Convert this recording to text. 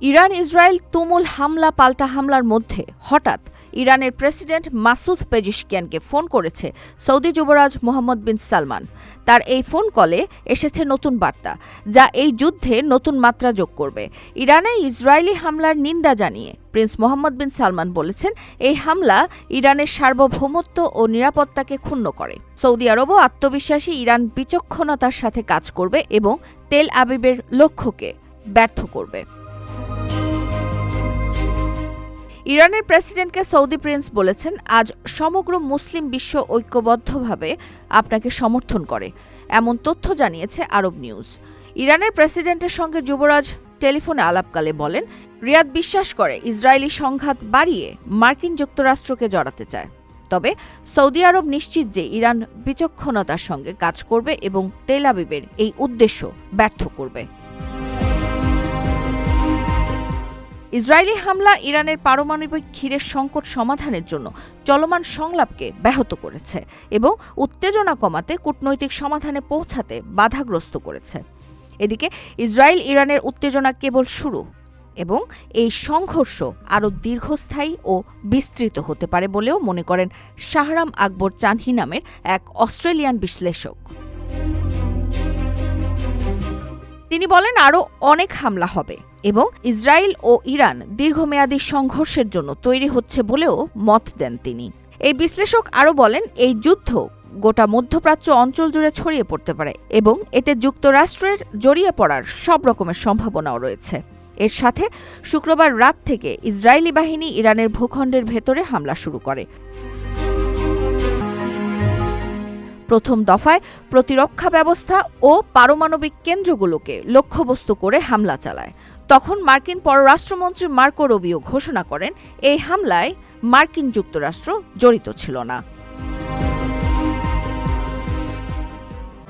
Iran Israel তুমুল হামলা, পাল্টা হামলার মধ্যে। হঠাৎ ইরানের প্রেসিডেন্ট মাসুদ পেজিশকিয়ানকে ফোন করেছে সৌদি যুবরাজ মোহাম্মদ বিন সালমান। তার এই ফোন কলে এসেছে নতুন বার্তা, যা এই যুদ্ধে নতুন মাত্রা যোগ করবে। ইরানে ইসরায়েলি হামলার নিন্দা জানিয়ে প্রিন্স মোহাম্মদ বিন সালমান বলেছেন, এই হামলা ইরানের সার্বভৌমত্ব ও নিরাপত্তাকে ক্ষুণ্ণ করে। সৌদি আরবও আত্মবিশ্বাসী ইরান বিচক্ষণতার সাথে কাজ করবে এবং তেল আবিবের লক্ষ্যকে ব্যর্থ করবে। ইরানের প্রেসিডেন্টকে সৌদি প্রিন্স বলেছেন, আজ সমগ্র মুসলিম বিশ্ব ঐক্যবদ্ধভাবে আপনাকে সমর্থন করে। এমন তথ্য জানিয়েছে আরব নিউজ। ইরানের প্রেসিডেন্টের সঙ্গে যুবরাজ টেলিফোনে আলাপকালে বলেন, রিয়াদ বিশ্বাস করে, ইসরায়েলি সংঘাত বাড়িয়ে মার্কিন যুক্তরাষ্ট্রকে জড়াতে চায়। তবে সৌদি আরব নিশ্চিত যে ইরান বিচক্ষণতার সঙ্গে কাজ করবে এবং তেল আবিবের এই উদ্দেশ্য ব্যর্থ করবে। ইসরায়েলি হামলা ইরানের পারমাণবিক ক্ষীরের সংকট সমাধানের জন্য চলমান সংলাপকে ব্যাহত করেছে এবং উত্তেজনা কমাতে কূটনৈতিক সমাধানে পৌঁছাতে বাধাগ্রস্ত করেছে। এদিকে ইসরায়েল ইরানের উত্তেজনা কেবল শুরু এবং এই সংঘর্ষ আরও দীর্ঘস্থায়ী ও বিস্তৃত হতে পারে বলেও মনে করেন শাহরাম আকবর চানহি নামের এক অস্ট্রেলিয়ান বিশ্লেষক। তিনি বলেন, আরও অনেক হামলা হবে। এবং ইসরায়েল ও ইরান দীর্ঘমেয়াদী সংঘর্ষের জন্য তৈরি হচ্ছে বলেও মত দেন তিনি। এই বিশ্লেষক আরও বলেন, এই যুদ্ধ গোটা মধ্যপ্রাচ্য অঞ্চল জুড়ে ছড়িয়ে পড়তে পারে এবং এতে যুক্তরাষ্ট্রের জড়িয়ে পড়ার সব রকমের সম্ভাবনাও রয়েছে। এর সাথে শুক্রবার রাত থেকে ইসরায়েলি বাহিনী ইরানের ভূখণ্ডের ভেতরে হামলা শুরু করে। প্রথম দফায় প্রতিরক্ষা ব্যবস্থা ও পারমাণবিক কেন্দ্রগুলোকে লক্ষ্যবস্তু করে হামলা চালায়। তখন মার্কিন পররাষ্ট্রমন্ত্রী মার্কো রবিও ঘোষণা করেন, এই হামলায় মার্কিন যুক্তরাষ্ট্র জড়িত ছিল না।